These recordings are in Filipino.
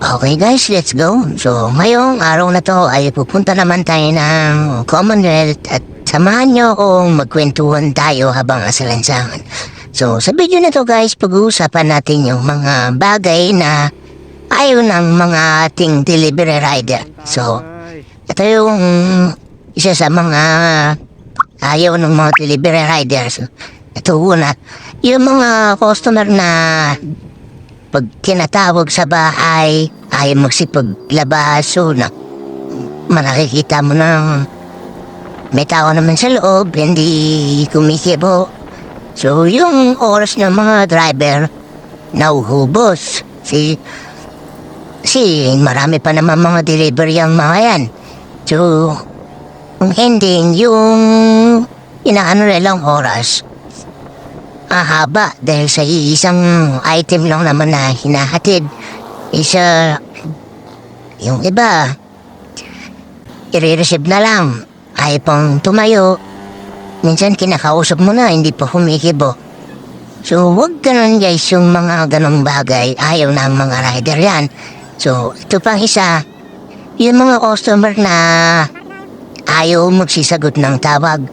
Okay guys, let's go. So, ngayong araw na to ay pupunta naman tayo ng Commonwealth at samahan nyo akong magkwentuhan tayo habang asalansangan. So, sa video na to guys, pag-uusapan natin yung mga bagay na ayaw ng mga ating delivery rider. So, ito yung isa sa mga ayaw ng mga delivery riders. Ito una, yung mga customer na pag tinatawag sa bahay, ayaw magsipaglabas, so na, manakikita mo na may tao naman sa loob, hindi kumikibo. So, yung oras ng mga driver, nauhubos. Si, si marami pa naman mga delivery ang mga yan. So, ang ending, yung inaano nilang oras, mahaba dahil sa isang item lang naman na hinahatid. Isa, yung iba, i-receive na lang. Ay pang tumayo. Minsan kinakausap mo na, hindi pa humikibo. So, wag ganun guys yung mga ganong bagay. Ayaw ng mga rider yan. So, ito pang isa, yung mga customer na ayaw magsisagot ng tawag.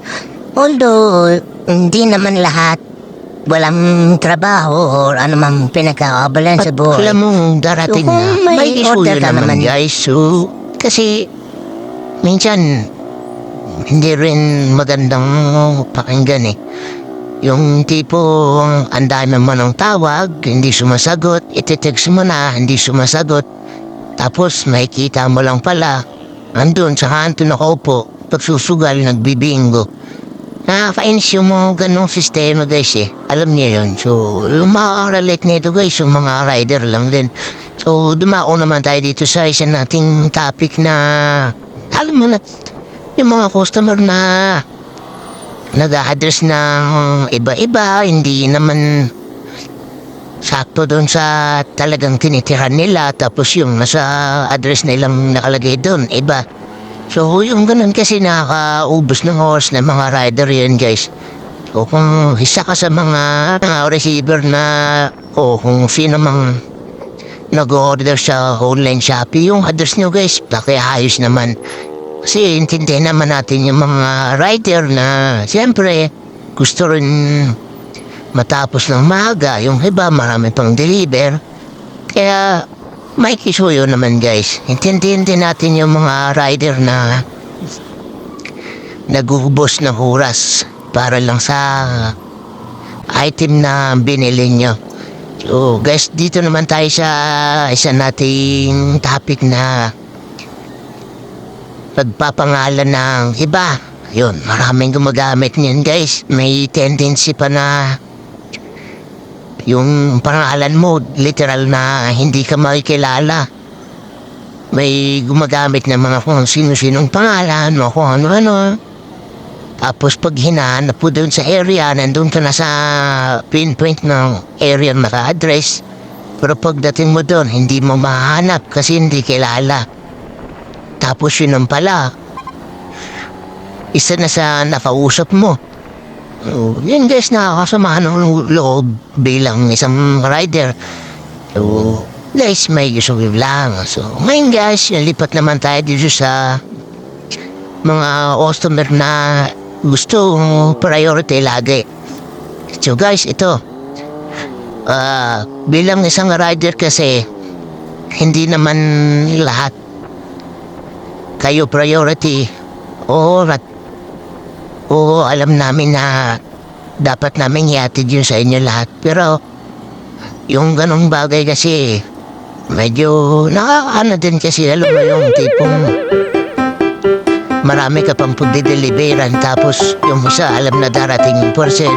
Although, hindi naman lahat walang trabaho or anumang pinagkakabalan sa buhay. Alam mo, darating So, na. may May order ka naman, naman. guys. So, kasi, minsan, hindi rin magandang pakinggan eh. Yung tipo, ang dami mo ng tawag, hindi sumasagot, ititext mo na, hindi sumasagot. Tapos, makikita mo lang pala, andun sa kanto nakaupo, pagsusugal, nagbibingo. Nakakainis yung mga ganong sistema guys eh. Alam niyo yun. So, yung makaka-relate nito guys, yung mga rider lang din. So, dumao naman tayo dito sa isa nating topic na, alam mo na, yung mga customer na nag-address ng iba-iba, hindi naman sakto doon sa talagang tinitiran nila tapos yung nasa address nilang nakalagay doon, iba. So, yung ganun kasi nakakaubos ng oras ng mga rider yan, guys. O kung isa ka sa mga, mga receiver na, o kung sino mang nag-order sa online Shopee, yung address nyo, guys, pakiayos naman. Kasi intindihan naman natin yung mga rider na, siyempre, gusto rin matapos ng maga. Yung iba, marami pang deliver. Kaya, may kisuyo naman guys. Intindihin din natin yung mga rider na nagubos ng oras para lang sa item na binili nyo. So guys, dito naman tayo sa isa nating topic na pagpapangalan ng iba. Yun, maraming gumagamit niyan guys. May tendency pa na yung pangalan mo, literal na hindi ka makikilala. May gumagamit ng mga kung sino-sinong pangalan mo, kung ano-ano. Tapos pag hinahanap po doon sa area, nandun ka na sa pinpoint ng area na naka-address. Pero pagdating mo doon, hindi mo mahanap kasi hindi kilala. Tapos yun ang pala. Isa na sa nakausap mo. Oh, yun guys, nakakasama ng loob bilang isang rider. So, guys, may gusto lang. So, ngayon guys, nalipat naman tayo dito sa mga customer na gusto priority lagi. So guys, ito. Ah, bilang isang rider kasi, hindi naman lahat kayo priority. Rat Oo, alam namin na dapat namin iatid yun sa inyo lahat. Pero, yung ganong bagay kasi, medyo nakakaano din kasi, alam mo yung tipong marami ka pang pagdideliveran tapos yung isa alam na darating yung parcel.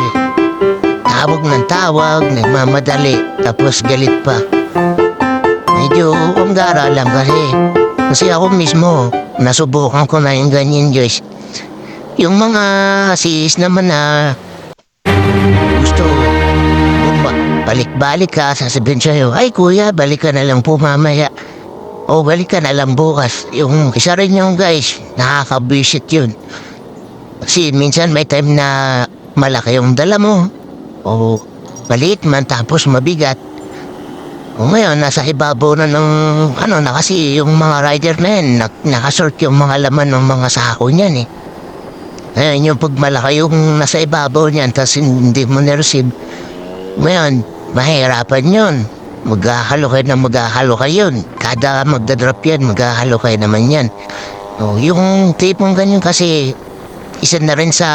Tawag ng tawag, nagmamadali, tapos galit pa. Medyo ang gara lang kasi. Kasi ako mismo, nasubukan ko na yung ganyan, Joyce. Yung mga sis naman na gusto buma- balik-balik ka, sasabihin sa'yo, ay kuya, balik ka na lang po mamaya. O balik ka na lang bukas. Yung isa rin yung guys, nakaka-visit yun. Kasi minsan may time na malaki yung dala mo. O maliit man tapos mabigat. O ngayon, nasa ibabaw na ng, ano na kasi yung mga rider na yan, nak nakasort yung mga laman ng mga sako niyan eh. Ngayon, yung pag malaki yung nasa ibabaw niyan, tapos hindi mo na-receive, ngayon, mahirapan yun. Maghahalo kayo na maghahalo kayo yun. Kada magdadrop yan, maghahalo kayo naman yan. O, yung tipong ganyan kasi, isa na rin sa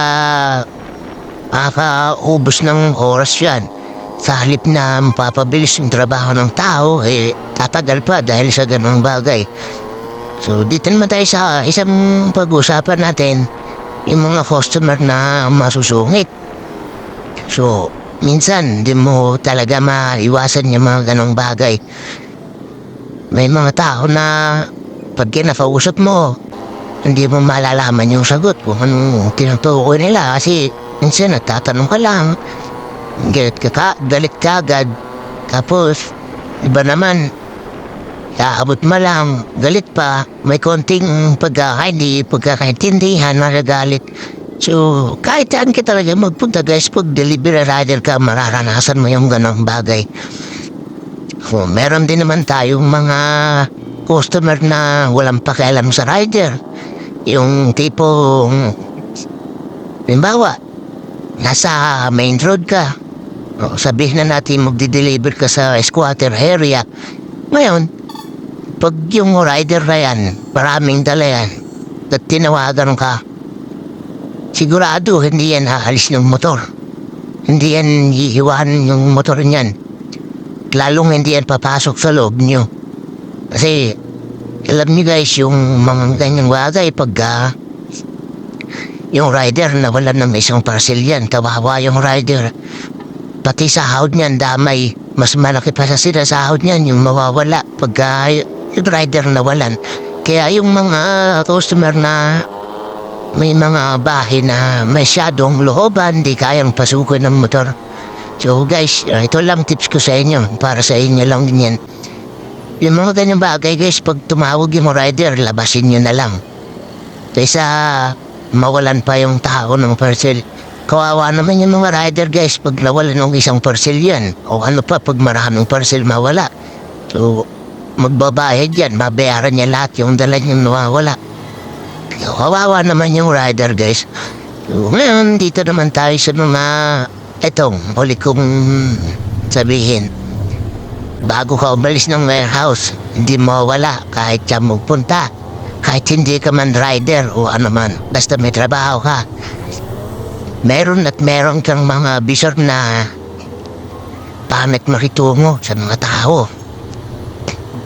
makakaubos ng oras yan. Sa halip na mapapabilis yung trabaho ng tao, eh, tatagal pa dahil sa ganong bagay. So, dito naman tayo sa isang pag-usapan natin, yung mga customer na masusungit. So, minsan, di mo talaga maiwasan yung mga ganong bagay. May mga tao na pag kinakausap mo, hindi mo malalaman yung sagot kung anong tinutukoy nila kasi minsan nagtatanong ka lang, galit ka, galit ka agad. Tapos, iba naman, Aabot mo lang, galit pa, may konting pagkakaindi, pagkakaintindihan, nagagalit. So, kahit saan ka talaga magpunta guys, pag delivery rider ka, mararanasan mo yung ganong bagay. So, meron din naman tayong mga customer na walang pakialam sa rider. Yung tipong, limbawa, nasa main road ka. O, sabihin na natin magdi-deliver ka sa squatter area. Ngayon, pag yung rider na yan, maraming dala yan, at tinawagan ka, sigurado hindi yan aalis ng motor. Hindi yan hihiwanan yung motor niyan. Lalong hindi yan papasok sa loob nyo. Kasi, alam niyo guys, yung mga ganyang bagay, pag ah, yung rider nawalan ng isang parcel yan, kawawa yung rider. Pati sahod niyan, damay. Mas malaki pa sa sila sahod niyan, yung mawawala pagka yung rider nawalan. Kaya yung mga customer na may mga bahay na masyadong looban, di kayang pasukin ng motor. So guys, uh, ito lang tips ko sa inyo, para sa inyo lang din yan. Yung mga ganyang bagay guys, pag tumawag yung rider, labasin nyo na lang. Kaysa mawalan pa yung tao ng parcel. Kawawa naman yung mga rider guys pag nawalan ng isang parcel yan. O ano pa pag maraming parcel mawala. So, magbabayad yan, babayaran niya lahat yung dala niyang nawawala. Kawawa naman yung rider guys. Ngayon, dito naman tayo sa mga etong huli kong sabihin. Bago ka umalis ng warehouse, hindi mo wala kahit siya magpunta. Kahit hindi ka man rider o ano man, basta may trabaho ka. Meron at meron kang mga bisor na pangit makitungo sa mga tao.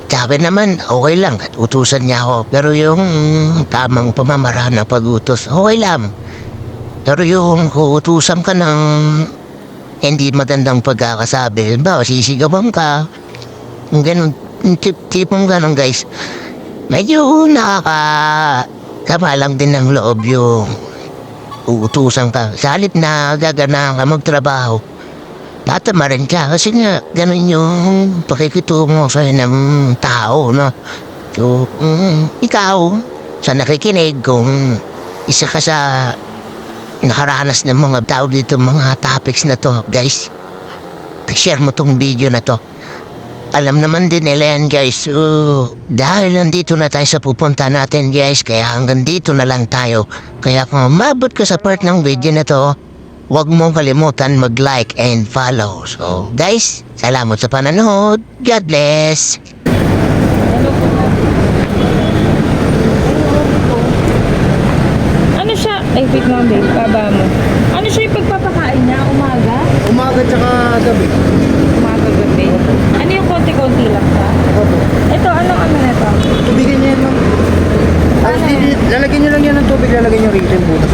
Sabi naman, okay lang, at utusan niya ako. Pero yung tamang pamamaraan ng pag-utos, okay lang. Pero yung uutusan ka ng hindi magandang pagkakasabi, ba, sisigawan ka, ganun, tip, tipong ganun guys, medyo nakaka, sama lang din ng loob yung uutusan ka. Sa halip na gaganahan ka magtrabaho, tatama rin ka kasi nga ganun yung pakikitungo sa ng tao, no? So, mm, ikaw, sa nakikinig, kung isa ka sa nakaranas ng mga tao dito, mga topics na to, guys, share mo tong video na to. Alam naman din nila yan, guys. So, dahil nandito na tayo sa pupunta natin, guys, kaya hanggang dito na lang tayo. Kaya kung umabot ka sa part ng video na to, huwag mong kalimutan mag-like and follow. So, guys, salamat sa pananood. God bless. Ano siya? Ay, wait mo, babe. Baba mo. Ano siya yung pagpapakain niya? Umaga? Umaga tsaka gabi. Umaga, gabi. Ano yung konti-konti lang siya? Opo. Ito, anong ano na to? Tubigin niya yan, ma'am. Tapos Ano? di- lalagyan niyo lang yan ng tubig, lalagyan niyo rito yung butas.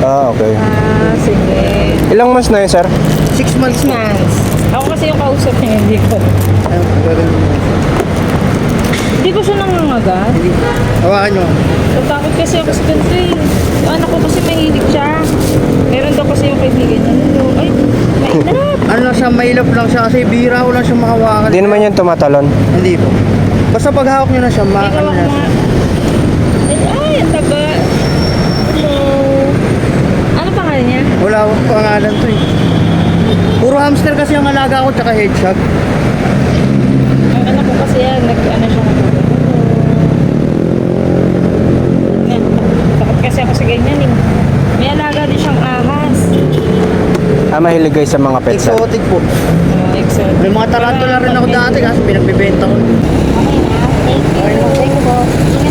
Ah, okay. Ah, sige. Ilang months na yun, sir? Six months na. Ako kasi yung kausap niya, hindi ko. Hindi ko siya nangangagat. Hawakan niyo. Natakot kasi ako sa ganito eh. Yung anak ko kasi mahilig siya. Meron daw kasi yung kaibigan niya. Ano? Ay, mainap. Ano lang siya, mailap lang siya kasi bihira ko lang siya makawakan. Hindi naman yan tumatalon. Hindi po. Basta pag hawak niyo na siya, Ikaw makakano ako na siya. nga. Wala akong pangalan to eh. Puro hamster kasi ang alaga ko tsaka hedgehog. Ang anak ko kasi yan, nag ano siya Takot kasi ako sa ganyan eh. May alaga din siyang ahas. Ah, mahilig kayo sa mga pets. Ah. Exotic po. Uh, exotic. May mga tarantula rin ako dati kasi pinagbibenta ko. Okay na, ah, thank you. Thank you po.